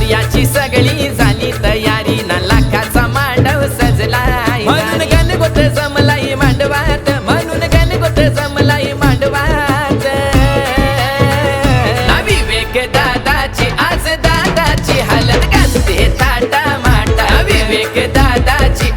कार्याची सगळी झाली तयारी. ना लाखाचा मांडव सजला म्हणून गणगोत जमलाई मांडवात म्हणून गणगोत जमलाई मांडवात. विवेक दादाची आज दादाची हालत घालते ताटा माटा विवेक दादाची